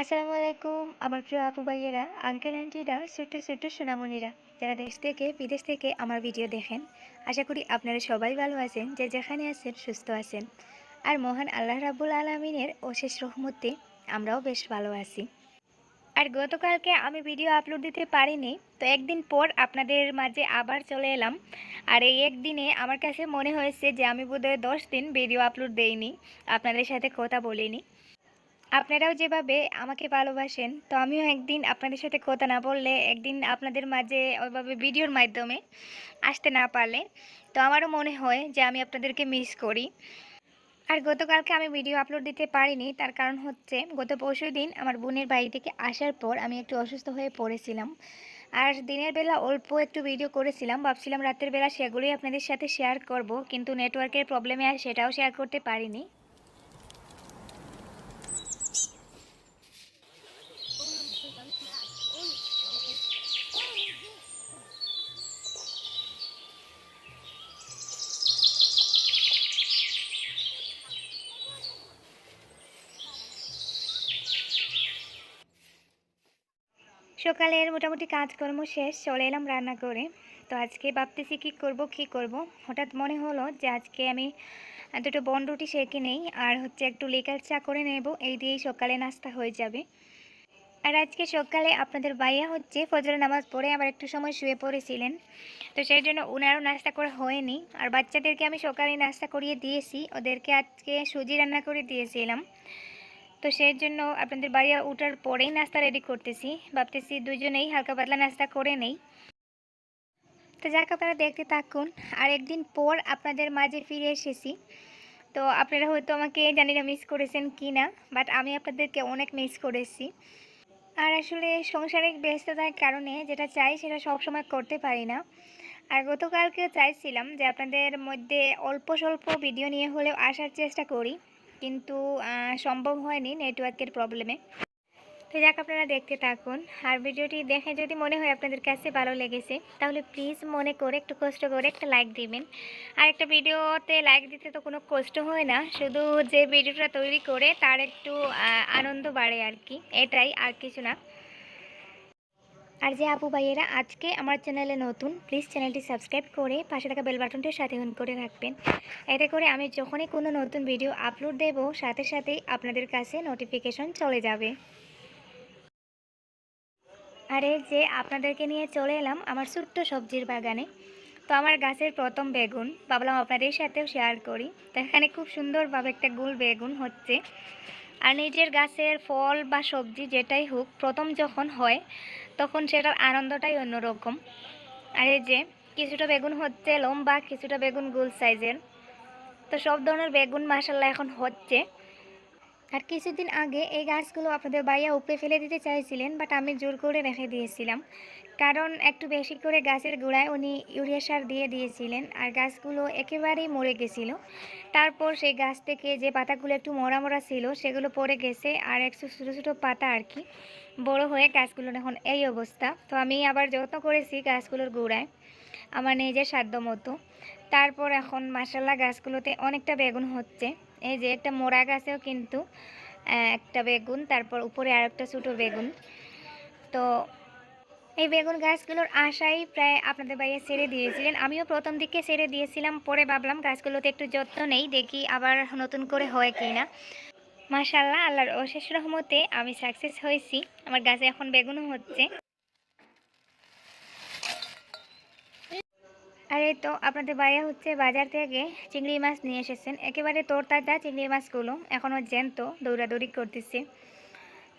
আসসালামু আলাইকুম আমার প্রিয় আপু ভাইয়েরা আঙ্কেল আন্টিরা ছোট্ট ছোট্ট সোনামণিরা, যারা দেশ থেকে, বিদেশ থেকে আমার ভিডিও দেখেন, আশা করি আপনারা সবাই ভালো আছেন, যে যেখানে আছেন, সুস্থ আছেন। আর মহান আল্লাহ রাবুল আলমিনের অশেষ রহমতে আমরাও বেশ ভালো আছি। আর গতকালকে আমি ভিডিও আপলোড দিতে পারিনি, তো একদিন পর আপনাদের মাঝে আবার চলে এলাম। আর এই একদিনে আমার কাছে মনে হয়েছে যে আমি বোধহয় দশ দিন ভিডিও আপলোড দেইনি, আপনাদের সাথে কথা বলিনি। আপনারাও যেভাবে আমাকে ভালোবাসেন, তো আমিও একদিন আপনাদের সাথে কথা না বললে, একদিন আপনাদের মাঝে ওইভাবে ভিডিওর মাধ্যমে আসতে না পারলে, তো আমারও মনে হয় যে আমি আপনাদেরকে মিস করি। আর গতকালকে আমি ভিডিও আপলোড দিতে পারিনি, তার কারণ হচ্ছে গত পরশু দিন আমার বোনের বাড়ি থেকে আসার পর আমি একটু অসুস্থ হয়ে পড়েছিলাম। আর দিনের বেলা অল্প একটু ভিডিও করেছিলাম, ভাবছিলাম রাতের বেলা সেগুলোই আপনাদের সাথে শেয়ার করব, কিন্তু নেটওয়ার্কের প্রবলেমে আর সেটাও শেয়ার করতে পারিনি। সকালের মোটামুটি কাজকর্ম শেষ, চলে এলাম রান্না করে তো আজকে ভাবতেছি কী করব, কি করব? হঠাৎ মনে হলো যে আজকে আমি দুটো বন রুটি সেঁকে নেই, আর হচ্ছে একটু লিকার চা করে নেব, এই দিয়েই সকালে নাস্তা হয়ে যাবে। আর আজকে সকালে আপনাদের বাইয়া হচ্ছে ফজর নামাজ পড়ে আবার একটু সময় শুয়ে পড়েছিলেন। তো সেই জন্য ওনারও নাস্তা করা হয়নি, আর বাচ্চাদেরকে আমি সকালে নাস্তা করিয়ে দিয়েছি, ওদেরকে আজকে সুজি রান্না করে দিয়েছিলাম। তো সেই জন্য আপনাদের বাড়ি উঠার পরেই নাস্তা রেডি করতেছি। ভাবতেছি দুজনেই হালকা পাতলা নাস্তা করে নেই। তো যাক, আপনারা দেখতে থাকুন। আর একদিন পর আপনাদের মাঝে ফিরে এসেছি। তো আপনারা হয়তো আমাকে জানি না মিস করেছেন কি না বাট আমি আপনাদেরকে অনেক মিস করেছি। আর আসলে সংসারিক ব্যস্ততার কারণে যেটা চাই সেটা সবসময় করতে পারি না। আর গতকালকে চাইছিলাম যে আপনাদের মধ্যে অল্প স্বল্প ভিডিও নিয়ে হলেও আসার চেষ্টা করি। কিন্তু সম্ভব হয়নি নেটওয়ার্কের প্রবলেমে তো যাক, আপনারা দেখতে থাকুন। আর ভিডিওটি দেখে যদি মনে হয় আপনাদের কাছে ভালো লেগেছে, তাহলে প্লিজ মনে করে একটু কষ্ট করে একটা লাইক দিবেন। আর একটা ভিডিওতে লাইক দিতে তো কোনো কষ্ট হয় না, শুধু যে ভিডিওটা তৈরি করে তার একটু আনন্দ বাড়ে আর কি। এটাই আর কিছু না। আর যে আপু ভাইয়েরা আজকে আমার চ্যানেলে নতুন প্লিজ চ্যানেলটি সাবস্ক্রাইব করে পাশে থাকা বেল বাটনটির সাথে অন করে রাখবেন। এতে করে আমি যখনই কোনো নতুন ভিডিও আপলোড দেব, সাথে সাথেই আপনাদের কাছে নোটিফিকেশন চলে যাবে। আর যে আপনাদেরকে নিয়ে চলে এলাম আমার ছোট্ট সবজির বাগানে। তো আমার গাছের প্রথম বেগুন, ভাবলাম আপনাদের সাথেও শেয়ার করি। তো এখানে খুব সুন্দরভাবে একটা গুল বেগুন হচ্ছে। আর নিজের গাছের ফল বা সবজি যেটাই হোক, প্রথম যখন হয় তখন সেটার আনন্দটাই অন্যরকম। আর এই যে কিছুটা বেগুন হচ্ছে লম্বা, কিছুটা বেগুন গোল সাইজের তো সব ধরনের বেগুন মাসাল্লাহ এখন হচ্ছে। আর কিছুদিন আগে এই গাছগুলো আপনাদের বাইয়া উপরে ফেলে দিতে চাইছিলেন বাট আমি জোর করে রেখে দিয়েছিলাম। কারণ একটু বেশি করে গাছের গোড়ায় উনি ইউরিয়া সার দিয়ে দিয়েছিলেন আর গাছগুলো একেবারেই মরে গেছিল। তারপর সেই গাছ থেকে যে পাতাগুলো একটু মরা মরা ছিল, সেগুলো পড়ে গেছে আর একটু ছোটো ছোটো পাতা আর কি বড় হয়ে গাছগুলোর এখন এই অবস্থা। তো আমি আবার যত্ন করেছি গাছগুলোর গোড়ায়, আমার নিজের সাধ্য মতো। তারপর এখন মাসাল্লা গাছগুলোতে অনেকটা বেগুন হচ্ছে। এই যে একটা মোড়া গাছেও কিন্তু একটা বেগুন, তারপর উপরে আর একটা ছোটো বেগুন। তো এই বেগুন গাছগুলোর আশাই প্রায় আপনাদের বাইরে ছেড়ে দিয়েছিলেন। আমিও প্রথম দিকে ছেড়ে দিয়েছিলাম, পরে ভাবলাম গাছগুলোতে একটু যত্ন নেই, দেখি আবার নতুন করে হয় কি না। মাশাল্লাহ আল্লাহর অশেষ রহমতে আমি সাকসেস হয়েছি। আমার গাছে এখন বেগুনও হচ্ছে। এই তো আপনাদের বাইরে হচ্ছে বাজার থেকে চিংড়ি মাছ নিয়ে এসেছেন। একেবারে তোর তাজা চিংড়ি মাছগুলো, এখনও জ্যান্ত, দৌড়াদৌড়ি করতেছে।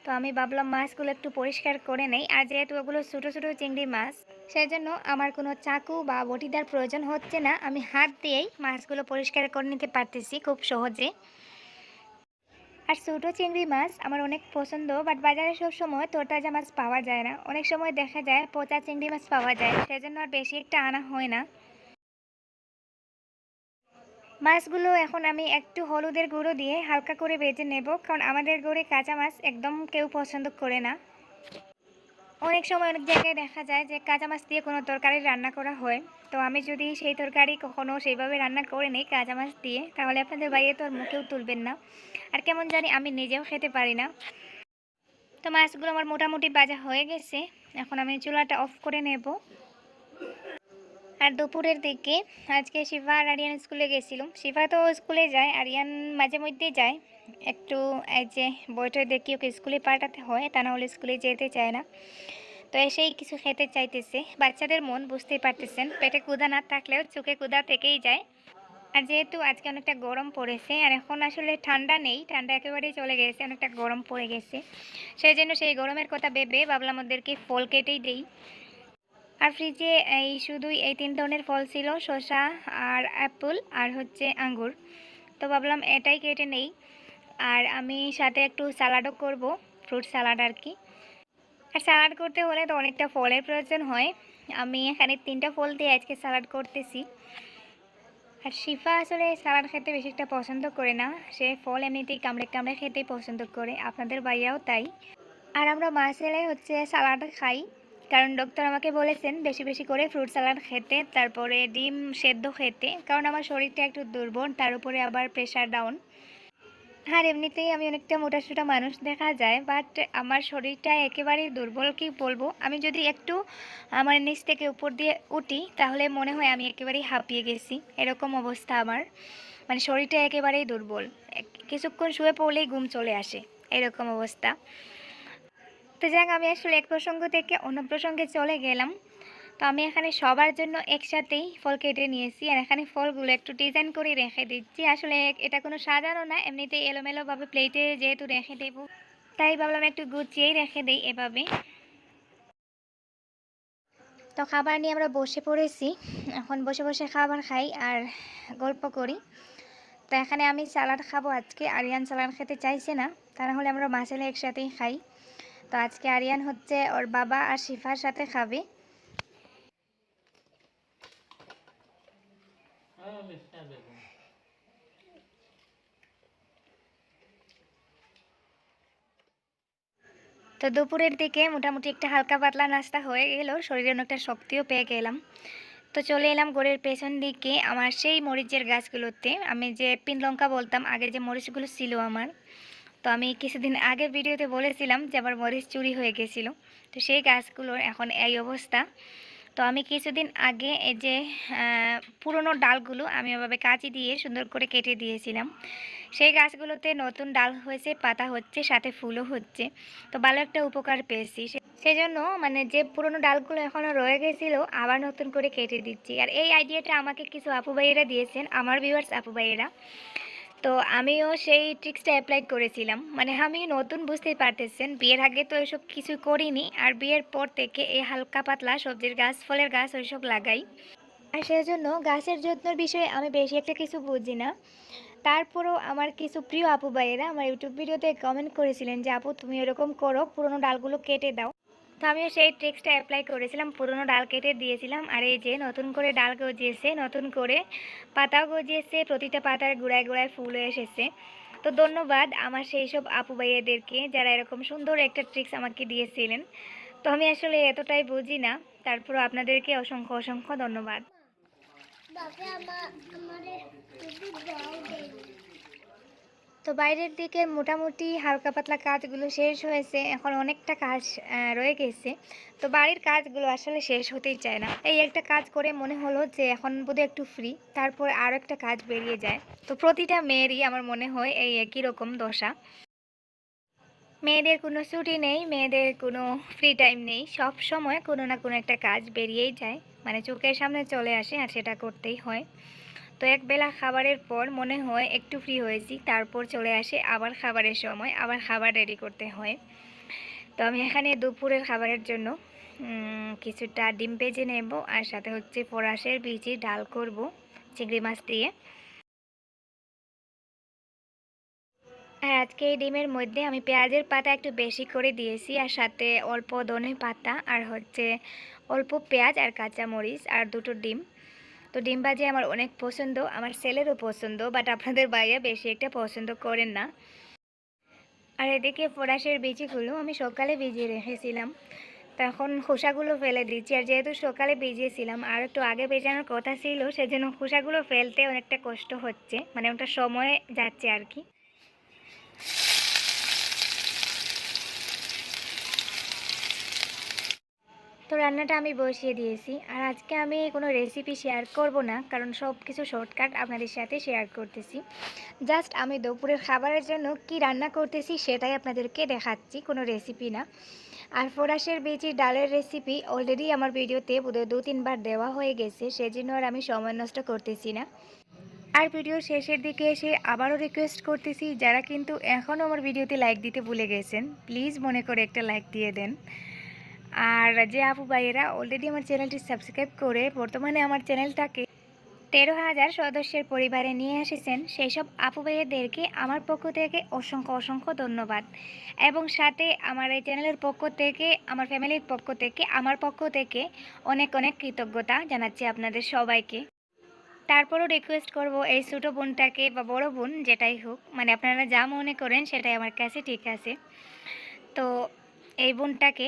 তো আমি ভাবলাম মাছগুলো একটু পরিষ্কার করে নেই। আর যেহেতু ওগুলো ছোটো ছোটো চিংড়ি মাছ সেই জন্য আমার কোনো চাকু বা বটিদার প্রয়োজন হচ্ছে না। আমি হাত দিয়েই মাছগুলো পরিষ্কার করে নিতে পারতেছি খুব সহজে। আর ছোটো চিংড়ি মাছ আমার অনেক পছন্দ, বাট বাজারে সব সময় তোরতাজা মাছ পাওয়া যায় না। অনেক সময় দেখা যায় পচা চিংড়ি মাছ পাওয়া যায়, সেজন্য আর বেশি একটা আনা হয় না। মাছগুলো এখন আমি একটু হলুদের গুঁড়ো দিয়ে হালকা করে ভেজে নেব, কারণ আমাদের গড়ে কাঁচা মাছ একদম কেউ পছন্দ করে না। অনেক সময় অনেক জায়গায় দেখা যায় যে কাঁচা মাছ দিয়ে কোনো তরকারি রান্না করা হয়। তো আমি যদি সেই তরকারি কখনও সেইভাবে রান্না করে নিই কাঁচা মাছ দিয়ে, তাহলে আপনাদের বাইরে তো আর মুখেও তুলবেন না। আর কেমন জানি আমি নিজেও খেতে পারি না। তো মাছগুলো আমার মোটামুটি বাজা হয়ে গেছে। এখন আমি চুলাটা অফ করে নেব। আর দুপুরের দিকে আজকে শিফা আর আরিয়ান স্কুলে গেছিলাম শিফা তো স্কুলে যায়, আরিয়ান মাঝে মধ্যেই যায়। একটু এই যে বইটা দেখি, ওকে স্কুলে পাঠাতে হয়, তা নাহলে স্কুলে যেতে চায় না। তো এসেই কিছু খেতে চাইতেছে। বাচ্চাদের মন বুঝতেই পারতেছেন, পেটে কুদা না থাকলেও চোখে কুদা থেকেই যায়। আর যেহেতু আজকে অনেকটা গরম পড়েছে, আর এখন আসলে ঠান্ডা নেই, ঠান্ডা একেবারেই চলে গেছে, অনেকটা গরম পড়ে গেছে। সেই জন্য সেই গরমের কথা ভেবে ভাবলাম ওদেরকে ফল কেটেই দেই। আর ফ্রিজে এই শুধুই এই তিন ধরনের ফল ছিল, শসা আর অ্যাপেল আর হচ্ছে আঙ্গুর। তো ভাবলাম এটাই কেটে নেই। আর আমি সাথে একটু স্যালাডও করব ফ্রুট স্যালাড আর কি। আর স্যালাড করতে হলে তো অনেকটা ফলের প্রয়োজন হয়। আমি এখানে তিনটা ফল দিয়ে আজকে স্যালাড করতেছি। আর শিফা আসলে স্যালাড খেতে বেশি একটা পছন্দ করে না। সে ফল এমনিতেই কামড়ে কামড়ে খেতেই পছন্দ করে। আপনাদের বাইয়াও তাই। আর আমরা মাছ এলে হচ্ছে স্যালাড খাই। কারণ ডক্টর আমাকে বলেছেন বেশি বেশি করে ফ্রুট স্যালাড খেতে, তারপরে ডিম সেদ্ধ খেতে, কারণ আমার শরীরটা একটু দুর্বল, তার উপরে আবার প্রেশার ডাউন আর এমনিতেই আমি অনেকটা মোটাসোটা মানুষ দেখা যায় বাট আমার শরীরটা একেবারেই দুর্বল কি বলব? আমি যদি একটু, আমার নিচ থেকে উপর দিয়ে উঠি, তাহলে মনে হয় আমি একেবারেই হাঁপিয়ে গেছি, এরকম অবস্থা আমার। মানে শরীরটা একেবারেই দুর্বল। কিছুক্ষণ শুয়ে পড়লেই ঘুম চলে আসে, এরকম অবস্থা। তো যাক আমি আসলে এক প্রসঙ্গ থেকে অন্য প্রসঙ্গে চলে গেলাম। তো আমি এখানে সবার জন্য একসাথেই ফল কেটে নিয়েছি আর এখানে ফলগুলো একটু ডিজাইন করে রেখে দিচ্ছি। আসলে এটা কোনো সাজানো না, এমনিতেই এলোমেলোভাবে প্লেটে যেহেতু রেখে দেব, তাই ভাবলাম একটু গুছিয়েই রেখে দিই এভাবে। তো খাবার নিয়ে আমরা বসে পড়েছি, এখন বসে বসে খাবার খাই আর গল্প করি। তো এখানে আমি স্যালাড খাব আজকে, আরিয়ান স্যালাড খেতে চাইছে না তা না হলে আমরা মাছেলে একসাথেই খাই। তো আজকে আরিয়ান হচ্ছে ওর বাবা আর শিফার সাথে খাবে। তো দুপুরের দিকে মোটামুটি একটা হালকা পাতলা নাস্তা হয়ে গেল, শরীরে অনেকটা শক্তিও পেয়ে গেলাম। তো চলে এলাম গোড়ের পেছন দিকে, আমার সেই মরিচের গাছগুলোতে। আমি যে পিন লঙ্কা বলতাম আগে যে মরিচগুলো ছিল আমার। তো আমি কিছুদিন আগে ভিডিওতে বলেছিলাম যে আমার মরিচ চুরি হয়ে গেছিল। তো সেই গাছগুলোর এখন এই অবস্থা। তো আমি কিছুদিন আগে এই যে পুরনো ডালগুলো আমি ওভাবে কাঁচি দিয়ে সুন্দর করে কেটে দিয়েছিলাম। সেই গাছগুলোতে নতুন ডাল হয়েছে, পাতা হচ্ছে, সাথে ফুলও হচ্ছে। তো ভালো একটা উপকার পেয়েছি। সে- সেজন্য মানে যে পুরনো ডালগুলো এখনও রয়ে গেছিল, আবার নতুন করে কেটে দিচ্ছি। আর এই আইডিয়াটা আমাকে কিছু আপু ভাইয়েরা দিয়েছেন, আমার ভিউয়ার্স আপু ভাইয়েরা। তো আমিও সেই ট্রিক্সটা অ্যাপ্লাই করেছিলাম। মানে আমি নতুন বুঝতেই পারতেছেন, বিয়ের আগে তো এসব কিছু করিনি, আর বিয়ের পর থেকে এই হালকা পাতলা সবজির গাছ, ফলের গাছ ওইসব লাগাই। আর সেজন্য গাছের যত্নের বিষয়ে আমি বেশি একটা কিছু বুঝি না। তারপরেও আমার কিছু প্রিয় আপু ভাইয়েরা আমার ইউটিউব ভিডিওতে কমেন্ট করেছিলেন যে, আপু, তুমি এরকম করো, পুরোনো ডালগুলো কেটে দাও। তো আমিও সেই ট্রিক্সটা অ্যাপ্লাই করেছিলাম, পুরনো ডাল কেটে দিয়েছিলাম, আর এই যে নতুন করে ডাল গজিয়েছে, নতুন করে পাতাও গজিয়েছে, প্রতিটা পাতার গোড়ায় গোড়ায় ফুল এসেছে। তো ধন্যবাদ আমার সেই সব আপু ভাইয়াদেরকে যারা এরকম সুন্দর একটা ট্রিক্স আমাকে দিয়েছিলেন। তো আমি আসলে এতটাই বুঝি না, তারপরও আপনাদেরকে অসংখ্য অসংখ্য ধন্যবাদ বাবা আমার আমাদের যদি দাও দেই তো বাইরের দিকে মোটামুটি হালকা পাতলা কাজগুলো শেষ হয়েছে, এখন অনেকটা কাজ রয়ে গেছে। তো বাড়ির কাজগুলো আসলে শেষ হতেই চায় না। এই একটা কাজ করে মনে হলো যে এখন বোধহয় একটু ফ্রি তারপর আরও একটা কাজ বেরিয়ে যায়। তো প্রতিটা মেয়েরই আমার মনে হয় এই একই রকম দশা। মেয়েদের কোনো ছুটি নেই, মেয়েদের কোনো ফ্রি টাইম নেই। সব সময় কোনো না কোনো একটা কাজ বেরিয়েই যায়। মানে চোখের সামনে চলে আসে আর সেটা করতেই হয়। তো এক বেলা খাবারের পর মনে হয় একটু ফ্রি হয়েছি, তারপর চলে আসে আবার খাবারের সময়, আবার খাবার রেডি করতে হয়। তো আমি এখানে দুপুরের খাবারের জন্য কিছুটা ডিম ভেজে নেব আর সাথে হচ্ছে ফরাসের বিচি ডাল করব, চিংড়ি মাছ দিয়ে। আর আজকে এই ডিমের মধ্যে আমি পেঁয়াজের পাতা একটু বেশি করে দিয়েছি আর সাথে অল্প ধনে পাতা আর হচ্ছে অল্প পেঁয়াজ আর কাঁচামরিচ আর দুটো ডিম। তো ডিম ভাজি আমার অনেক পছন্দ, আমার ছেলেরও পছন্দ বাট আপনাদের বাইরে বেশি একটা পছন্দ করেন না। আর এদিকে ফরাসের বীজগুলো আমি সকালে ভিজিয়ে রেখেছিলাম। তখন খোসাগুলো ফেলে দিচ্ছি, আর যেহেতু সকালে ভিজিয়েছিলাম, আর একটু আগে ভেজানোর কথা ছিল, সেজন্য খোসাগুলো ফেলতে অনেকটা কষ্ট হচ্ছে মানে ওটা সময় যাচ্ছে আর কি। তো রান্নাটা আমি বসিয়ে দিয়েছি। আর আজকে আমি কোনো রেসিপি শেয়ার করব না, কারণ সব কিছু শর্টকাট আপনাদের সাথে শেয়ার করতেছি। জাস্ট আমি দুপুরের খাবারের জন্য কি রান্না করতেছি সেটাই আপনাদেরকে দেখাচ্ছি, কোনো রেসিপি না। আর ফোরাসের বেজি ডালের রেসিপি অলরেডি আমার ভিডিওতে বোধহয় দু, তিনবার দেওয়া হয়ে গেছে, সেজন্য আর আমি সময় নষ্ট করতেছি না। আর ভিডিওর শেষের দিকে এসে আবারও রিকোয়েস্ট করতেছি, যারা কিন্তু এখনও আমার ভিডিওতে লাইক দিতে ভুলে গেছেন প্লিজ মনে করে একটা লাইক দিয়ে দেন। আর যে আপু ভাইয়েরা অলরেডি আমার চ্যানেলটি সাবস্ক্রাইব করে বর্তমানে আমার চ্যানেলটাকে তেরো হাজার সদস্যের পরিবারে নিয়ে এসেছেন সেই সব আপু ভাইয়েদেরকে আমার পক্ষ থেকে অসংখ্য অসংখ্য ধন্যবাদ। এবং সাথে আমার এই চ্যানেলের পক্ষ থেকে, আমার ফ্যামিলির পক্ষ থেকে, আমার পক্ষ থেকে অনেক অনেক কৃতজ্ঞতা জানাচ্ছি আপনাদের সবাইকে। তারপরও রিকোয়েস্ট করব এই ছোটো বোনটাকে বা বড় বোন, যেটাই হোক মানে আপনারা যা মনে করেন সেটাই আমার কাছে ঠিক আছে। তো এই বোনটাকে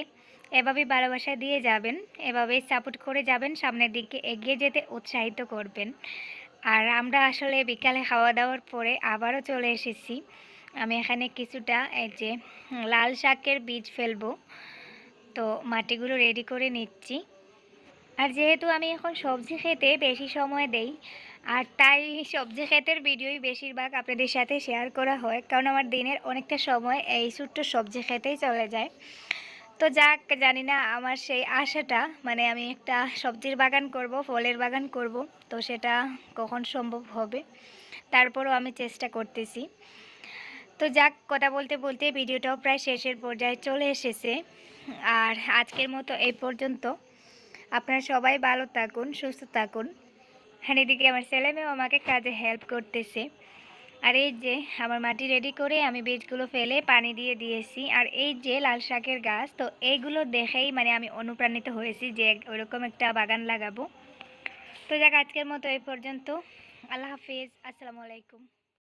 এভাবেই ভালোবাসা দিয়ে যাবেন, এভাবেই সাপোর্ট করে যাবেন, সামনের দিকে এগিয়ে যেতে উৎসাহিত করবেন। আর আমরা আসলে বিকালে খাওয়া দাওয়ার পরে আবারও চলে এসেছি। আমি এখানে কিছুটা এই যে লাল শাকের বীজ ফেলব, তো মাটিগুলো রেডি করে নিচ্ছি। আর যেহেতু আমি এখন সবজি খেতে বেশি সময় দেই, আর তাই সবজি ক্ষেতের ভিডিওই বেশিরভাগ আপনাদের সাথে শেয়ার করা হয়, কারণ আমার দিনের অনেকটা সময় এই ছোট্ট সবজি খেতেই চলে যায়। তো যাক, জানি না আমার সেই আশাটা। মানে আমি একটা সবজির বাগান করব, ফলের বাগান করব, তো সেটা কখন সম্ভব হবে, তারপরও আমি চেষ্টা করতেছি। তো যাক, কথা বলতে বলতে ভিডিওটাও প্রায় শেষের পর্যায়ে চলে এসেছে। আর আজকের মতো এই পর্যন্ত। আপনারা সবাই ভালো থাকুন, সুস্থ থাকুন। আর এদিকে আমার ছেলে মেয়েও আমাকে কাজে হেল্প করতেছে। আর এই যে, আমার মাটি রেডি করে আমি বীজগুলো ফেলে পানি দিয়ে দিয়েছি। আর এই যে লাল শাকের গাছ, তো এইগুলো দেখেই মানে আমি অনুপ্রাণিত হয়েছি যে ওরকম একটা বাগান লাগাবো। তো যাক, আজকের মতো এই পর্যন্ত। আল্লাহ হাফিজ। আসসালামু আলাইকুম।